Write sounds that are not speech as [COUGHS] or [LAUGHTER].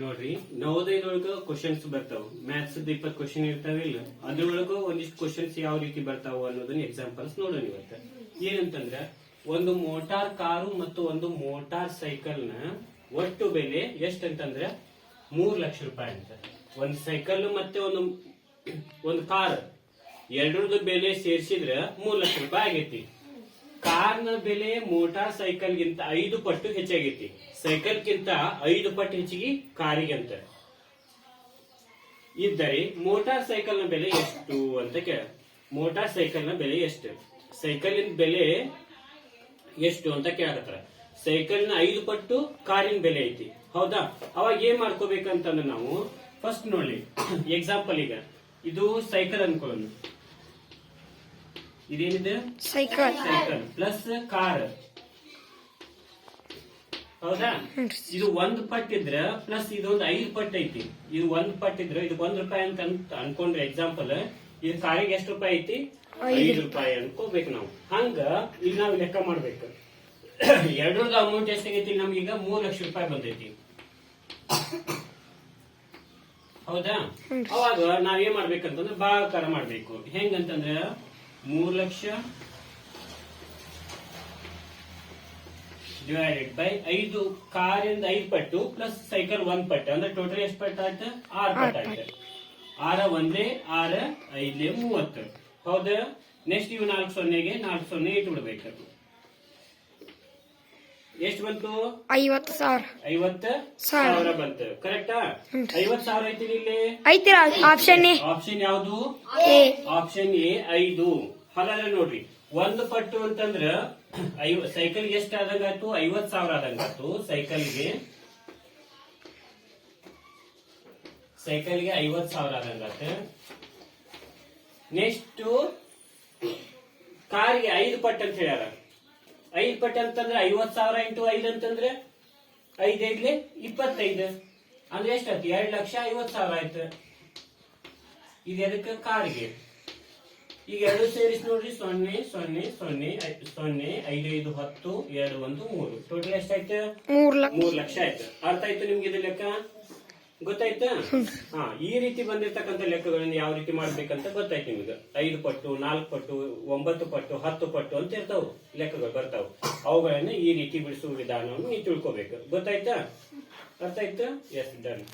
ನೋಡ್ರಿ, ನವೋದಯದೊಳಗ ಕ್ವಶನ್ಸ್ ಬರ್ತಾವ. ಮ್ಯಾಥ್ಸ್ ಇಪ್ಪತ್ತು ಕ್ವಶನ್ ಇರ್ತಾವ ಇಲ್ಲ? ಅದ್ರೊಳಗ ಒಂದಿಷ್ಟು ಕ್ವಶನ್ಸ್ ಯಾವ ರೀತಿ ಬರ್ತಾವ ಅನ್ನೋದನ್ನ ಎಕ್ಸಾಂಪಲ್ಸ್ ನೋಡೋಣ ಇವತ್ತ. ಏನಂತಂದ್ರ, ಒಂದು ಮೋಟಾರ್ ಕಾರು ಮತ್ತು ಒಂದು ಮೋಟಾರ್ ಸೈಕಲ್ನ ಒಟ್ಟು ಬೆಲೆ ಎಷ್ಟಂತಂದ್ರ ಮೂರ್ ಲಕ್ಷ ರೂಪಾಯಿ ಅಂತ. ಒಂದು ಸೈಕಲ್ ಮತ್ತೆ ಒಂದು ಒಂದು ಕಾರ್. ಎರಡರದ್ದು ಬೆಲೆ ಸೇರಿಸಿದ್ರ ಮೂರ್ ಲಕ್ಷ ರೂಪಾಯಿ ಆಗೈತಿ. ಕಾರ್ನ ಬೆಲೆ ಮೋಟಾರ್ ಸೈಕಲ್ ಗಿಂತ ಐದು ಪಟ್ಟು ಹೆಚ್ಚಾಗೈತಿ. ಸೈಕಲ್ ಗಿಂತ ಐದು ಪಟ್ಟು ಹೆಚ್ಚಿಗೆ ಕಾರಿಗೆ ಅಂತ. ಇದ್ದರೆ ಮೋಟಾರ್ ಸೈಕಲ್ನ ಬೆಲೆ ಎಷ್ಟು ಅಂತ ಕೇಳ. ಮೋಟಾರ್ ಸೈಕಲ್ನ ಬೆಲೆ ಎಷ್ಟು? ಸೈಕಲ್ ಬೆಲೆ ಎಷ್ಟು ಅಂತ ಕೇಳಕತ್ತಾರ ಸೈಕಲ್ನ ಐದು ಪಟ್ಟು ಕಾರಿನ ಬೆಲೆ ಐತಿ. ಹೌದಾ? ಅವಾಗ ಏನ್ ಮಾಡ್ಕೋಬೇಕಂತಂದ್ರೆ ನಾವು ಫಸ್ಟ್ ನೋಡಿ. [COUGHS] ಎಕ್ಸಾಂಪಲ್ ಈಗ. ಇದು ಸೈಕಲ್ ಅನ್ಕೊಳ್ಳೋಣ. ಇದೇನಿದೆ? ಸೈಕಲ್ ಸೈಕಲ್ ಪ್ಲಸ್ ಕಾರ್ ಹೌದಾ? ಇದು ಒಂದ್ ಪಟ್ ಇದ್ರೆ ಪ್ಲಸ್ ಇದೊಂದು ಐದು ಪಟ್ ಐತಿ. ಇದು ಒಂದ್ ಪಟ್ ಇದ್ರೆ ಇದು ಒಂದ್ ರೂಪಾಯಿ ಅಂತ ಅಂತ ಅನ್ಕೊಂಡ್ರೆ ಎಕ್ಸಾಂಪಲ್ ಇದು ಕಾರಿಗೆ ಎಷ್ಟು ರೂಪಾಯಿ ಐತಿ? ಐದು ರೂಪಾಯಿ. ಅನ್ಕೋಬೇಕು ನಾವು. ಹಂಗ ಈಗ ನಾವು ಲೆಕ್ಕ ಮಾಡ್ಬೇಕು. [COUGHS] ಎರಡರದ ಅಮೌಂಟ್ ಎಷ್ಟಾಗೈತಿ ನಮ್ಗೀಗ ಮೂರ್ ಲಕ್ಷ ರೂಪಾಯಿ ಬಂದೈತಿ. ಹೌದಾ? ಅವಾಗ ನಾವ್ ಏನ್ ಮಾಡ್ಬೇಕಂತಂದ್ರೆ ಭಾಗಾಕಾರ ಮಾಡ್ಬೇಕು. ಹೆಂಗಂತಂದ್ರೆ ಮೂರ್ ಲಕ್ಷ ಡಿವೈಡೆಡ್ ಬೈ ಐದು ಕಾರಿಂದ ಐದು ಪಟ್ಟು ಪ್ಲಸ್ ಸೈಕಲ್ ಒಂದ್ ಪಟ್ಟು. ಅಂದ್ರೆ ಟೋಟಲ್ ಎಷ್ಟು ಪಟ್ಟು ಆಯ್ತು? ಆರ್ ಪಟ್ಟು ಆಯ್ತು. ಆರ ಒಂದೇ ಆರ ಐದೇ ಮೂವತ್ತು. ಹೌದ? ನೆಕ್ಸ್ಟ್ ಯು ನಾಲ್ಕು ಸೊನ್ನೆಗೆ ನಾಲ್ಕು ಸೊನ್ನೆ ಇಟ್ಬಿಡ್ಬೇಕು. ಎಷ್ಟು ಬಂತು? ಐವತ್ತು ಸಾವಿರ. ಐವತ್ತ ಸಾವಿರ. ಬಂತು. ಕರೆಕ್ಟಾ ಹ್ಮ್. ಐವತ್ ಸಾವಿರ ಐತಿ ಇಲ್ಲಿ? ಐತಿರ ಆಪ್ಷನ್ ಆಪ್ಷನ್ ಯಾವುದು? ಆಪ್ಷನ್ ಎ ಐದು. ಹಾಗಾದ್ರೆ ನೋಡ್ರಿ. ಒಂದು ಪಟ್ಟು ಅಂತಂದ್ರ ಐವ ಸೈಕಲ್ ಎಷ್ಟು ಆದಂಗಾಯ್ತು? ಐವತ್ ಸಾವಿರ ಆದಂಗಾಯ್ತು. ಸೈಕಲ್ಗೆ ಸೈಕಲ್ಗೆ ಐವತ್ ಸಾವಿರ ಆದಂಗಾತ ನೆಕ್ಸ್ಟ್ ಕಾರ್ಗೆ ಐದು ಪಟ್ಟು ಅಂತ ಹೇಳ್ಯಾರ. ಐದು ಪಟ್ಟು ಅಂತಂದ್ರೆ ಐವತ್ ಸಾವಿರ ಇಂಟು ಐದು ಅಂತಂದ್ರೆ ಐದೈದ್ಲಿ ಇಪ್ಪತ್ತೈದು. ಅಂದ್ರೆ ಎಷ್ಟಾಯ್ತು ಎರಡ್ ಲಕ್ಷ ಐವತ್ ಸಾವಿರ ಆಯ್ತು. ಇದು ಕಾರ್ಗೆ ಕಾರಿಗೆ. ಈಗ ಎರಡು ಸೇರಿಸಿ ನೋಡ್ರಿ ಸೊನ್ನೆ ಸೊನ್ನೆ ಸೊನ್ನೆ ಸೊನ್ನೆ ಐದು ಐದು ಹತ್ತು ಎರಡು ಒಂದು ಮೂರು. ಟೋಟಲ್ ಎಷ್ಟಾಯ್ತು ಮೂರ್ ಲಕ್ಷ. ಮೂರ್ ಲಕ್ಷ ಆಯ್ತು. ಅರ್ಥ ಆಯ್ತು ನಿಮ್ಗೆ ಇದು ಲೆಕ್ಕ? ಗೊತ್ತಾಯ್ತಾ? ಹಾ ಈ ರೀತಿ ಬಂದಿರ್ತಕ್ಕಂಥ ಲೆಕ್ಕಗಳನ್ನ ಯಾವ ರೀತಿ ಮಾಡ್ಬೇಕಂತ ಗೊತ್ತಾಯ್ತು ನಿಮ್ಗೆ. ಐದು ಪಟ್ಟು ನಾಲ್ಕು ಪಟ್ಟು ಒಂಬತ್ತು ಪಟ್ಟು ಹತ್ತು ಪಟ್ಟು ಅಂತ ಇರ್ತಾವ. ಲೆಕ್ಕಗಳು ಬರ್ತಾವ. ಅವುಗಳನ್ನ ಈ ರೀತಿ ಬಿಡಿಸುವ ವಿಧಾನವನ್ನು ನೀವು ತಿಳ್ಕೊಬೇಕು. ಗೊತ್ತಾಯ್ತಾ? ಅರ್ಥ ಆಯ್ತಾ? S done